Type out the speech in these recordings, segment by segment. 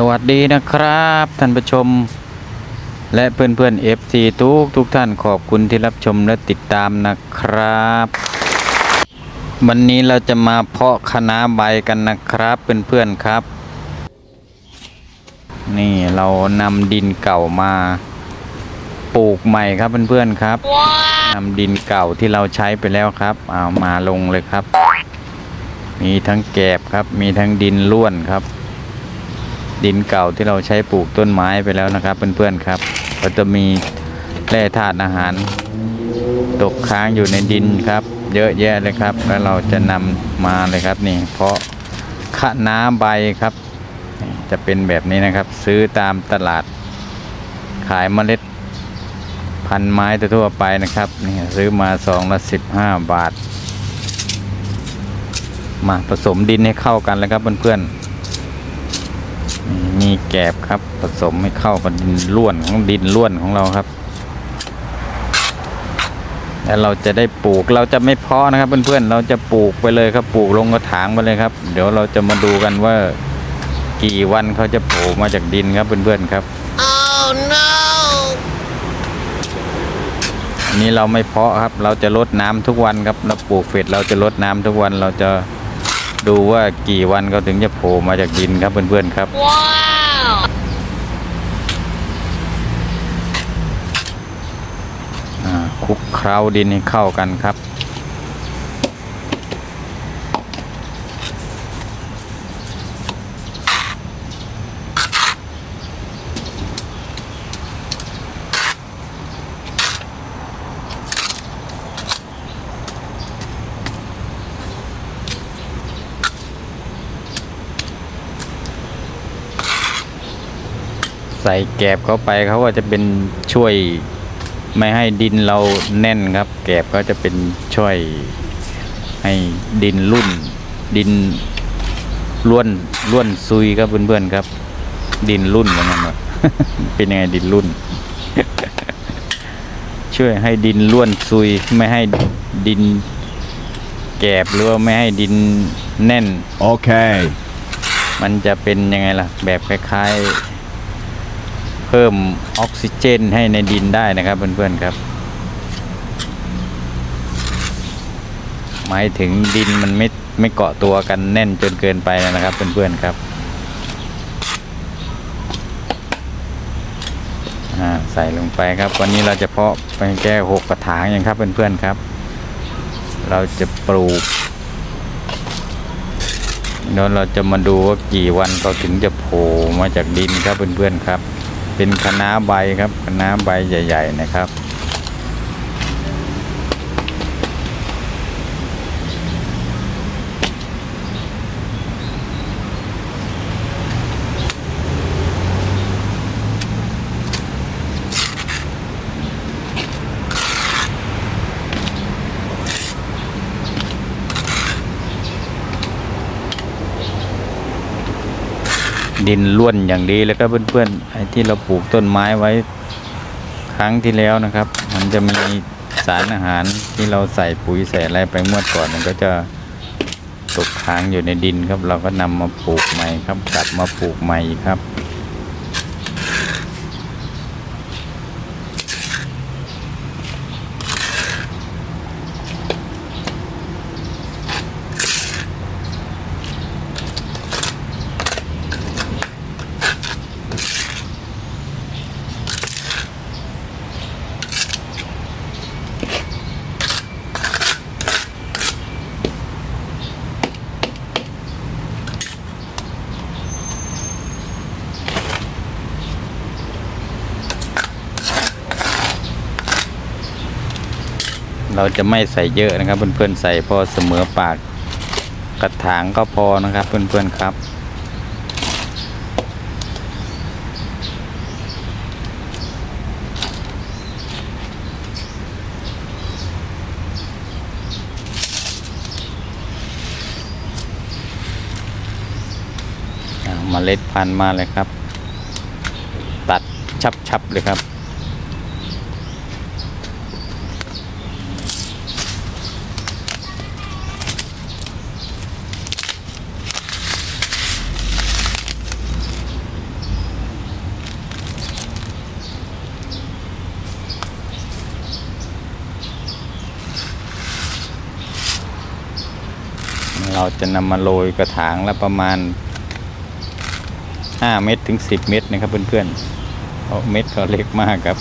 สวัสดีนะครับท่านผู้ชม และเพื่อนเพื่อนๆ FC ทุกทุกท่านขอบคุณที่รับชมและติดตามนะครับ วันนี้เราจะมาเพาะคะน้าใบกันนะครับเพื่อนเพื่อนๆครับ นี่เรานำดินเก่ามาปลูกใหม่ครับเพื่อนๆครับนำดินเก่าที่เราใช้ไปแล้วครับเอามาลงเลยครับ มีทั้งแกบครับมีทั้งดินล้วนครับ ดินเก่าที่เราใช้ปลูกต้นไม้ไปแล้วนะครับเพื่อนๆครับ ก็จะมีแร่ธาตุอาหาร ตกค้างอยู่ในดินครับ เยอะแยะเลยครับ แล้วเราจะนำมาเลยครับนี่ เพราะคะน้าใบครับ จะเป็นแบบนี้นะครับ ซื้อตามตลาด ขายเมล็ดพันไม้ทั่วไปนะครับนี่ซื้อมาซองละสิบห้าบาท มาผสมดินให้เข้ากันเลยครับเพื่อนๆ มีแกบครับ ผสมให้เข้ากับดินล้วนของดินล้วนของเราครับ แล้วเราจะได้ปลูกเราจะไม่เพาะนะครับ เพื่อนๆเราจะปลูกไปเลยครับปลูกลงกระถางไปเลยครับ เดี๋ยวเราจะมาดูกันว่า กี่วันเขาจะโผล่มาจากดินครับเพื่อนๆครับ Oh no! อันนี้เราไม่เพาะครับ เราจะลดน้ำทุกวันครับเราปลูกเฟดเราจะลดน้ำทุกวันเราจะ ดูว่ากี่วันเขาถึงจะโผล่มาจากดินครับเพื่อนๆครับ Wow! อ่าคลุกเคล้าดินให้เข้ากันครับ ใส่แกบเข้าไปเขาก็จะเป็นช่วยไม่ให้ดินเราแน่นครับ แกบก็จะเป็นช่วยให้ดินรุ่น ดินล้วนล้วนซุยครับเพื่อนๆครับ ดินรุ่นเหมือนกันวะเป็นยังไงดินรุ่น ช่วยให้ดินล้วนซุยไม่ให้ดิน แกบหรือว่าไม่ให้ดินแน่น Okay. มันจะเป็นยังไงล่ะ แบบคล้ายๆเพิ่มออกซิเจนให้ในดินได้นะครับเพื่อนๆครับ หมายถึงดินมันไม่ไม่เกาะตัวกันแน่นจนเกินไปนะครับเพื่อนๆครับอ่าใส่ลงไปครับ วันนี้เราจะเพาะไปแก้หกกระถางอย่างครับเพื่อนๆครับ เราจะปลูกเดี๋ยวเราจะมาดูว่ากี่วันเขาถึงจะโผล่มาจากดินครับเพื่อนๆครับ เป็นคณะใบครับคณะใบใหญ่ ๆ นะครับ ดินล้วนอย่างดีแล้วก็เพื่อนๆไอ้ที่เราปลูกต้นไม้ไว้ครั้งที่แล้วนะครับ มันจะมีสารอาหารที่เราใส่ปุ๋ยใส่อะไรไปเมื่อก่อนมันก็จะตกค้างอยู่ในดินครับ เราก็นำมาปลูกใหม่ครับกลับมาปลูกใหม่อีกครับ เราจะไม่ใส่เยอะนะครับ เพื่อนๆใส่พอเสมอปากกระถางก็พอนะครับ เพื่อนๆครับอ่าเล็ดพันธุ์มาเลยครับ ตัดชับๆเลยครับ เราจะนำมาโรยกระถางละประมาณ 5 เม็ดถึง 10 เม็ดนะครับเพื่อนๆเพราะเม็ดก็เล็กมากครับ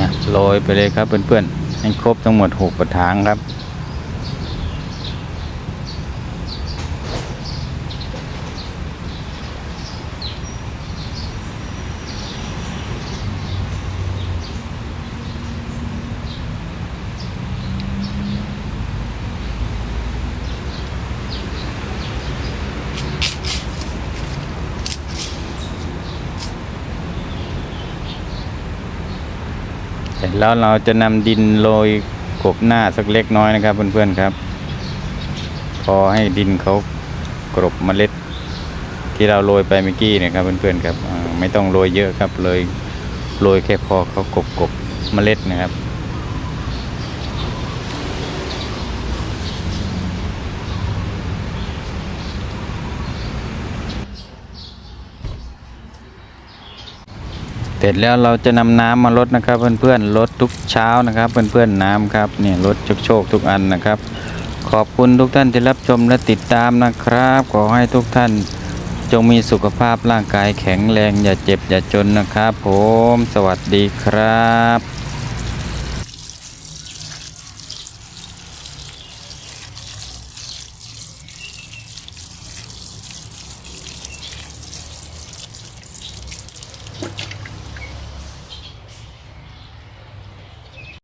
นะ โรยไปเลยครับเพื่อนๆให้ครบทั้งหมดหกกระถางครับ จแล้วเราจะนำดินโรยกบหน้าสักเล็กน้อยนะครับเพื่อนๆครับ พอให้ดินเขากรบเมล็ด ที่เราโรยไปเมื่อกี้นะครับเพื่อนๆครับไม่ต้องโรยเยอะครับเลยโรยแค่พอเขากบกบเมล็ดนะครับ เสร็จแล้วเราจะนำน้ำมาลดนะครับ เพื่อนๆลดทุกเช้านะครับ เพื่อนๆน้ำครับเนี่ยลดโชคๆทุกอันนะครับ ขอบคุณทุกท่านที่รับชมและติดตามนะครับ ขอให้ทุกท่านจงมีสุขภาพร่างกายแข็งแรงอย่าเจ็บอย่าจนนะครับ ผม สวัสดีครับ